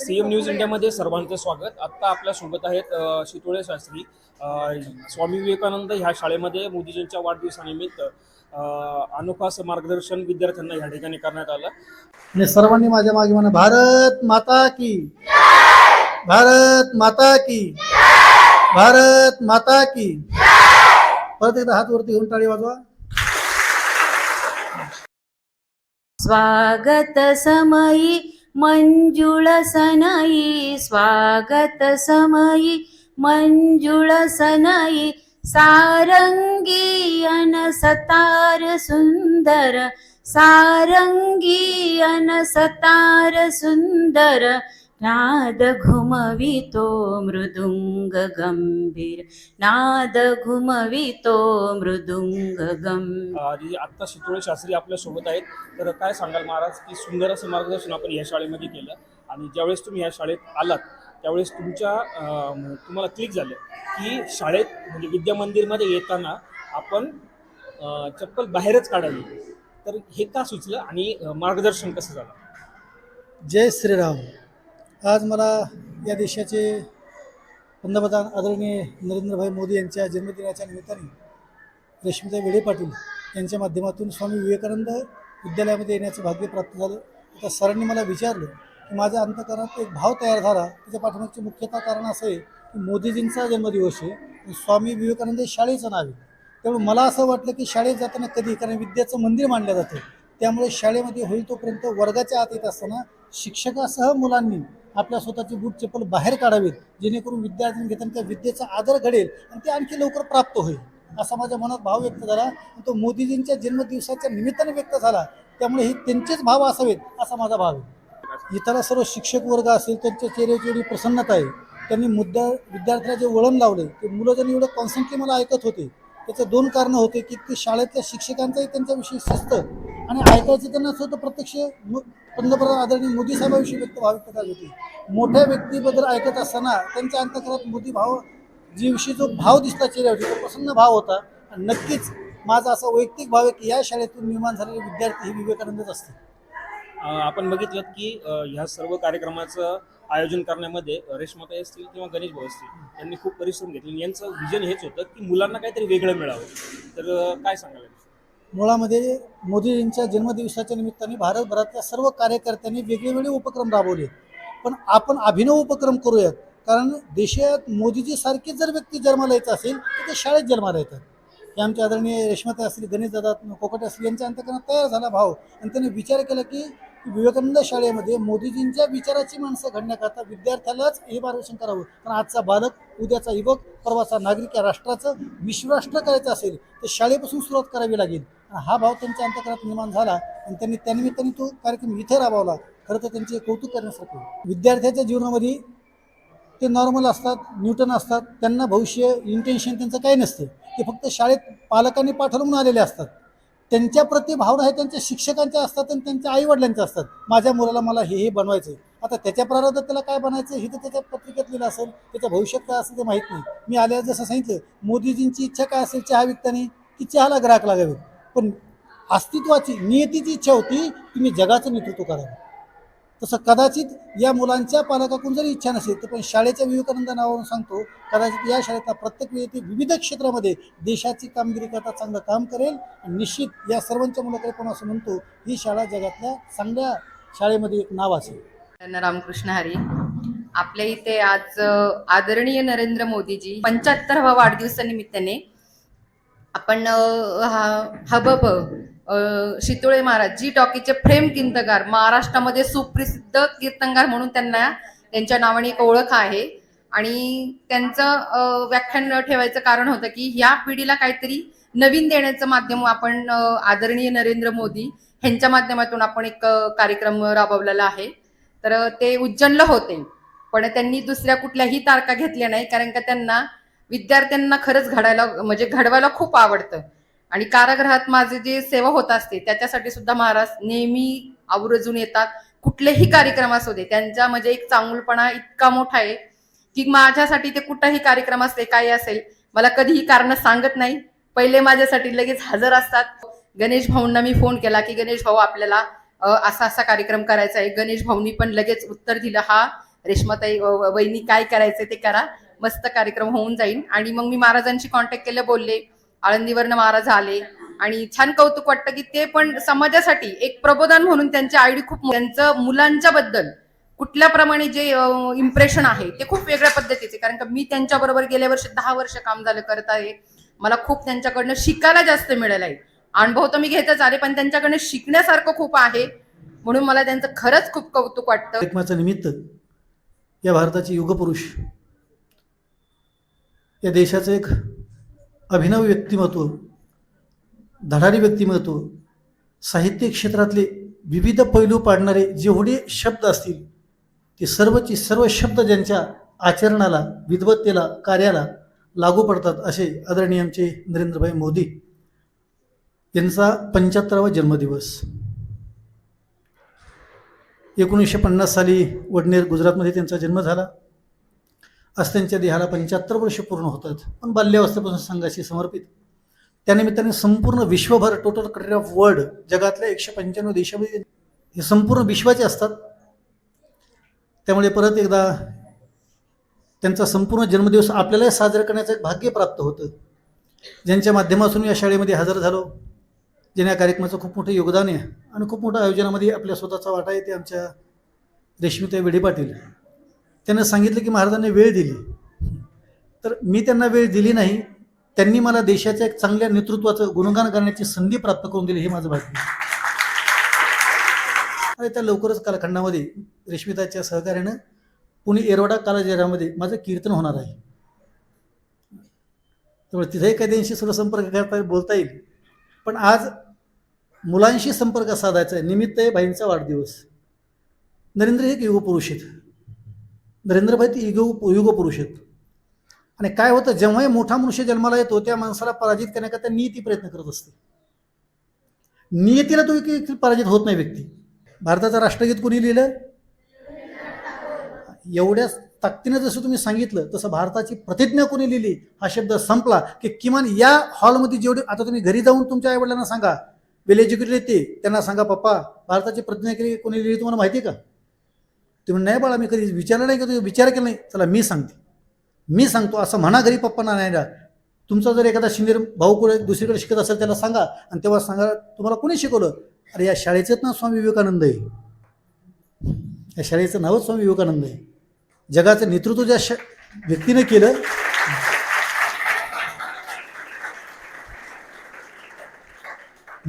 CM news इंडियामध्ये सर्वांचं स्वागत. आत्ता आपल्यासोबत आहेत शितोळे शास्त्री स्वामी विवेकानंद ह्या शाळेमध्ये मोदीजींच्या वाढदिवसानिमित्त अनोखा मार्गदर्शन विद्यार्थ्यांना ह्या ठिकाणी करण्यात आलं. आणि सर्वांनी माझ्या मागे म्हणा भारत माता की भारत माता की भारत माता की. परत एकदा हात वरती घेऊन टाळी वाजवा. स्वागत समयी मञ्जुळसनयि स्वागतसमयि मञ्जुळसनयि सारङ्गीयन सतार सुन्दर सारङ्गीयन सतार सुन्दर नाद घुमवितो मृदुंग गंभीर. नाद घुमवितो मृदुंग गंभीर. आणि आत्ता शितोळे शास्त्री आपल्यासोबत आहेत. तर काय सांगाल महाराज की सुंदर असं मार्गदर्शन आपण या शाळेमध्ये केलं आणि ज्यावेळेस तुम्ही या शाळेत आलात त्यावेळेस तुमच्या तुम्हाला क्लिक झालं की शाळेत म्हणजे विद्या मंदिरमध्ये येताना आपण चप्पल बाहेरच काढावी. तर हे का सुचलं आणि मार्गदर्शन कसं झालं? जय श्रीराम. आज मला या देशाचे पंतप्रधान आदरणीय नरेंद्रभाई मोदी यांच्या जन्मदिनाच्या निमित्ताने रश्मिता वेडे पाटील यांच्या माध्यमातून स्वामी विवेकानंद विद्यालयामध्ये येण्याचं भाग्य प्राप्त झालं. आता सरांनी मला विचारलं की माझ्या अंतकरणात एक भाव तयार झाला. त्याच्या पाठीमागचे मुख्यतः कारण असं आहे की मोदीजींचा जन्मदिवस आहे आणि स्वामी विवेकानंद शाळेचं नाव आहे. त्यामुळे मला असं वाटलं की शाळेत जाताना कधी कारण विद्याचं मंदिर मानलं जातं. त्यामुळे शाळेमध्ये होईल तोपर्यंत वर्गाच्या आत येत असताना शिक्षकासह मुलांनी आपल्या स्वतःची बूट चप्पल बाहेर काढावीत जेणेकरून विद्यार्थ्यांनी घेताना त्या विद्येचा आदर घडेल आणि ते आणखी लवकर प्राप्त होईल. असा माझ्या मनात भाव व्यक्त झाला आणि तो मोदीजींच्या जन्मदिवसाच्या निमित्ताने व्यक्त झाला. त्यामुळे हे त्यांचेच भाव असावेत असा माझा भाव आहे. इतर सर्व शिक्षक वर्ग असेल त्यांच्या चेहऱ्याची एवढी प्रसन्नता आहे त्यांनी मुद्दा विद्यार्थ्याला जे वळण लावले ते मुलं जण एवढं कॉन्सन्ट्री मला ऐकत होते त्याचं दोन कारणं होते की ते शाळेतल्या शिक्षकांचाही त्यांच्याविषयी शिस्त आणि ऐकायचं त्यांना असं होतं प्रत्यक्ष मु- पंतप्रधान आदरणीय मोदी साहेबांविषयी व्यक्त भाव व्यक्त होती. मोठ्या व्यक्तीबद्दल ऐकत असताना त्यांच्या अंतकरात मोदी भाव जीविषयी जो भाव दिसला चेहऱ्यावरती तो प्रसन्न भाव होता आणि नक्कीच माझा असा वैयक्तिक भाव आहे की या शाळेतून निर्माण झालेले विद्यार्थी हे विवेकानंदच असतील. आपण बघितलं की ह्या सर्व कार्यक्रमाचं आयोजन करण्यामध्ये रेशमाताई असतील किंवा गणेश भाऊ असतील यांनी खूप परिश्रम घेतले. यांचं विजन हेच होतं की मुलांना काहीतरी वेगळं मिळावं. तर काय सांगायला मुळामध्ये मोदीजींच्या जन्मदिवसाच्या निमित्ताने भारतभरातल्या सर्व कार्यकर्त्यांनी वेगवेगळे उपक्रम राबवले. पण आपण अभिनव उपक्रम करूयात. कारण देशात मोदीजी सारखी जर व्यक्ती जन्माला यायचं असेल तर ते शाळेत जन्माला येतात हे आमच्या आदरणीय रेश्माता असतील गणेश दादा कोकटे असतील यांच्या अंतकरणात तयार झाला भाव. आणि त्यांनी विचार केला की विवेकानंद शाळेमध्ये मोदीजींच्या विचाराची माणसं घडण्याकरता विद्यार्थ्यालाच हे मार्गदर्शन करावं. कारण आजचा बालक उद्याचा युवक परवाचा नागरिक या राष्ट्राचं विश्वराष्ट्र करायचं असेल तर शाळेपासून सुरुवात करावी लागेल. हा भाव त्यांच्या अंतकरात निर्माण झाला आणि त्यांनी त्यानिमित्ताने तो कार्यक्रम इथे राबवला. खरं तर त्यांचे कौतुक करण्यासारखे विद्यार्थ्याच्या जीवनामध्ये ते नॉर्मल असतात न्यूटन असतात. त्यांना भविष्य इंटेन्शन त्यांचं काही नसते. ते फक्त शाळेत पालकांनी पाठवून आलेले असतात. त्यांच्याप्रती भावना हे त्यांच्या शिक्षकांच्या असतात आणि त्यांच्या आईवडिलांच्या असतात. माझ्या मुलाला मला हे हे बनवायचं आहे आता त्याच्या प्रारब्धात त्याला काय बनायचं हे तर त्याच्या पत्रिकेत लिहिलं असेल. त्याच्या भविष्यात काय असेल ते माहीत नाही. मी आल्यावर जसं सांगितलं मोदीजींची इच्छा काय असेल चहा विकताना? की चहाला ग्राहक लागावे. पण अस्तित्वाची नियतीची इच्छा होती की मी जगाचं नेतृत्व करावं. तसं कदाचित या मुलांच्या पालकाकडून जरी इच्छा नसेल तर पण शाळेच्या विवेकानंद नावावरून सांगतो कदाचित या शाळेतला प्रत्येक व्यक्ती विविध क्षेत्रामध्ये देशाची कामगिरी करता चांगलं काम करेल. आणि निश्चित या सर्वांच्या मुलाकडे पण असं म्हणतो ही शाळा जगातल्या चांगल्या शाळेमध्ये एक नाव असेल. त्यांना रामकृष्ण हरी. आपल्या इथे आज आदरणीय नरेंद्र मोदीजी पंच्याहत्तरावा वाढदिवसानिमित्ताने आपण हा हबब शितोळे महाराज जी टॉकीचे फ्रेम कीर्तनकार महाराष्ट्रामध्ये सुप्रसिद्ध कीर्तनकार म्हणून त्यांना त्यांच्या नावाने एक ओळख आहे. आणि त्यांचं व्याख्यान ठेवायचं कारण होतं की ह्या पिढीला काहीतरी नवीन देण्याचं माध्यम आपण आदरणीय नरेंद्र मोदी ह्यांच्या माध्यमातून आपण एक कार्यक्रम राबवलेला आहे. तर ते उज्जैनला होते. पण त्यांनी दुसऱ्या कुठल्याही तारखा घेतल्या नाही कारण का त्यांना विद्यार्थ्यांना खरंच घडायला म्हणजे घडवायला खूप आवडतं. आणि कारागृहात माझे जे सेवा होत असते त्याच्यासाठी सुद्धा महाराज नेहमी आवर्जून येतात. कुठलेही कार्यक्रम असू दे त्यांचा म्हणजे एक चांगुलपणा इतका मोठा आहे की माझ्यासाठी ते कुठलाही कार्यक्रम असते काही असेल मला कधीही कारण सांगत नाही. पहिले माझ्यासाठी लगेच हजर असतात. गणेश भाऊंना मी फोन केला की गणेश भाऊ आपल्याला असा असा कार्यक्रम करायचा आहे. गणेश भाऊंनी पण लगेच उत्तर दिलं हा रेश्माताई व- वहिनी काय करायचं ते करा. मस्त कार्यक्रम होऊन जाईल आणि मग मी महाराजांशी कॉन्टॅक्ट केलं बोलले. आळंदीवरनं महाराज आले आणि छान कौतुक वाटतं की ते पण समाजासाठी एक प्रबोधन म्हणून त्यांची आयडी खूप त्यांचं मुलांच्या बद्दल कुठल्या प्रमाणे जे इम्प्रेशन आहे ते खूप वेगळ्या पद्धतीचे. कारण का मी त्यांच्या बरोबर गेल्या वर्षी दहा वर्ष काम झालं करत आहे. मला खूप त्यांच्याकडनं शिकायला जास्त मिळालं आहे. अनुभव तर मी घेतच आले पण त्यांच्याकडनं शिकण्यासारखं खूप आहे. म्हणून मला त्यांचं खरंच खूप कौतुक वाटतं. निमित्त या भारताचे युगपुरुष या देशाचं एक अभिनव व्यक्तिमत्व धडाडी व्यक्तिमत्व साहित्य क्षेत्रातले विविध पैलू पाडणारे जेवढे शब्द असतील ते सर्वची सर्व शब्द ज्यांच्या आचरणाला विद्वत्तेला कार्याला लागू पडतात असे आदरणीय आमचे नरेंद्रभाई मोदी यांचा पंच्याहत्तरावा जन्मदिवस. एकोणीसशे पन्नास साली वडनेर गुजरातमध्ये त्यांचा जन्म झाला. आज त्यांच्या देहाला पंच्याहत्तर वर्ष पूर्ण होतात. पण बाल्यावस्थेपासून संघाशी समर्पित. त्यानिमित्ताने संपूर्ण विश्वभर टोटल कंट्री ऑफ वर्ल्ड जगातल्या एकशे पंच्याण्णव देशामध्ये हे संपूर्ण विश्वाचे असतात. त्यामुळे परत एकदा त्यांचा संपूर्ण जन्मदिवस आपल्यालाही साजरा करण्याचं एक भाग्य प्राप्त होतं. ज्यांच्या माध्यमातून या शाळेमध्ये हजर झालो ज्यांना या कार्यक्रमाचं खूप मोठं योगदान आहे आणि खूप मोठं आयोजनामध्ये आपल्या स्वतःचा वाटा आहे ते आमच्या रेश्मिताई वेडे पाटील. त्यांना सांगितलं की महाराजांनी वेळ दिली. तर मी त्यांना वेळ दिली नाही. त्यांनी मला देशाच्या एक चांगल्या नेतृत्वाचं गुणगान करण्याची संधी प्राप्त करून दिली हे माझं भाग्य आणि त्या लवकरच कालखंडामध्ये रेश्मिताच्या सहकार्यानं पुणे एरवाडा कालाजारामध्ये माझं कीर्तन होणार आहे. त्यामुळे तिथेही कैद्यांशी सुद्धा संपर्क करता बोलता येईल. पण आज मुलांशी संपर्क साधायचा आहे. निमित्त आहे भाईंचा वाढदिवस. नरेंद्र हे एक युगपुरुष आहेत. नरेंद्रभाई ते युग युगपुरुष आहेत आणि काय होतं जेव्हाही मोठा मनुष्य जन्माला येतो त्या माणसाला पराजित करण्याकरता नियती प्रयत्न करत असते. नियतीला तो पराजित होत नाही व्यक्ती. भारताचं राष्ट्रगीत कोणी लिहिलं? एवढ्या ताकदीनं जसं तुम्ही सांगितलं तसं भारताची प्रतिज्ञा कोणी लिहिली? हा शब्द संपला की किमान या हॉलमध्ये जेवढे आता तुम्ही घरी जाऊन तुमच्या आईवडिलांना सांगा वेल एज्युकेटेड येते त्यांना सांगा पप्पा भारताची प्रतिज्ञा केली कोणी लिहिली तुम्हाला माहिती आहे ते तुम्ही नाही बाळा मी कधी विचारलं नाही का तुम्ही विचार केला नाही. चला मी सांगते. मी सांगतो. असं म्हणा घरी पप्पांना नाही ना तुमचा जर एखादा सिनियर भाऊ कुठे दुसरीकडे शिकत असेल त्याला सांगा आणि तेव्हा सांगा तुम्हाला कोणी शिकवलं? अरे या शाळेचंच नाव स्वामी विवेकानंद आहे. या शाळेचं नावच स्वामी विवेकानंद आहे. जगाचं नेतृत्व ज्या श व्यक्तीने केलं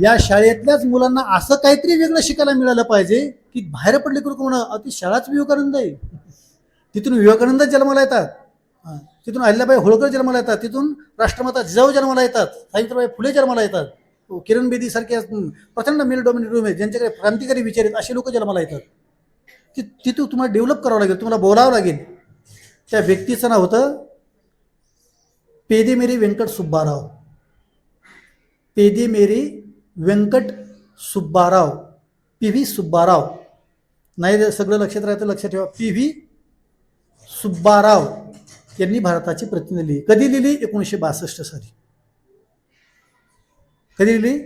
या शाळेतल्याच मुलांना असं काहीतरी वेगळं शिकायला मिळालं पाहिजे की बाहेर पडले करू म्हणा अति शाळाच विवेकानंद आहे. तिथून विवेकानंद जन्माला येतात. हां. तिथून अहिल्याबाई होळकर जन्माला येतात. तिथून राष्ट्रमाता जिजाऊ जन्माला येतात. सावित्रीबाई फुले जन्माला येतात. हो, किरण बेदी सारखे प्रचंड मेल डॉमिनेट आहे. ज्यांच्याकडे क्रांतिकारी विचार आहेत असे लोक जन्माला येतात. की तिथून तुम्हाला डेव्हलप करावं लागेल तुम्हाला बोलावं लागेल. त्या व्यक्तीचं नाव होतं Pedemeri Venkat Subbarao. Pedemeri Venkat Subbarao P V Subbarao. नाही सगळं लक्षात राहतं लक्षात ठेवा. P V. सुब्बाराव यांनी भारताची प्रतिनिधी लिहिली. कधी लिहिली? एकोणीसशे बासष्ट साली. कधी लिहिली?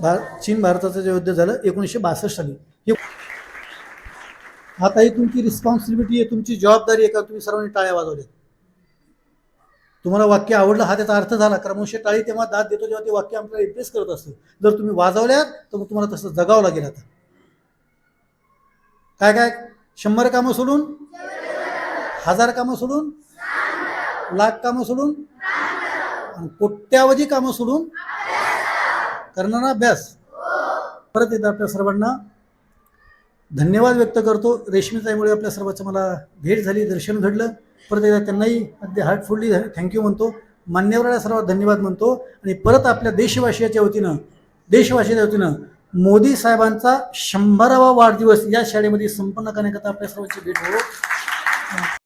भार चीन भारताचं जे युद्ध झालं एकोणीसशे बासष्ट साली. हे आता ही तुमची रिस्पॉन्सिबिलिटी आहे तुमची जबाबदारी आहे का? तुम्ही सर्वांनी टाळ्या वाजवल्या. तुम्हाला वाक्य आवडलं हा त्याचा अर्थ झाला. क्रमशः टाळी तेव्हा दाद देतो जेव्हा ते वाक्य आपल्याला इम्प्रेस करत असतं. जर तुम्ही वाजवल्यात तर मग तुम्हाला तसं जगावं लागेल आता. काय काय? शंभर कामं सोडून? हजार कामं सोडून? लाख कामं सोडून? आणि कोट्यावधी कामं सोडून? करणार अभ्यास. परत एकदा आपल्या सर्वांना धन्यवाद व्यक्त करतो. रेशमीताईमुळे आपल्या सर्वांचं मला भेट झाली दर्शन घडलं. परत एकदा त्यांनाही अगदी हार्टफुल्ली थँक्यू म्हणतो. मान्यवराला सर्वात धन्यवाद म्हणतो. आणि परत आपल्या देशवासियाच्या वतीनं देशवासियाच्या वतीनं मोदी साहेबांचा शंभरावा वाढदिवस या शाळेमध्ये संपन्न करण्याकरता आपल्या सर्वांची भेट हो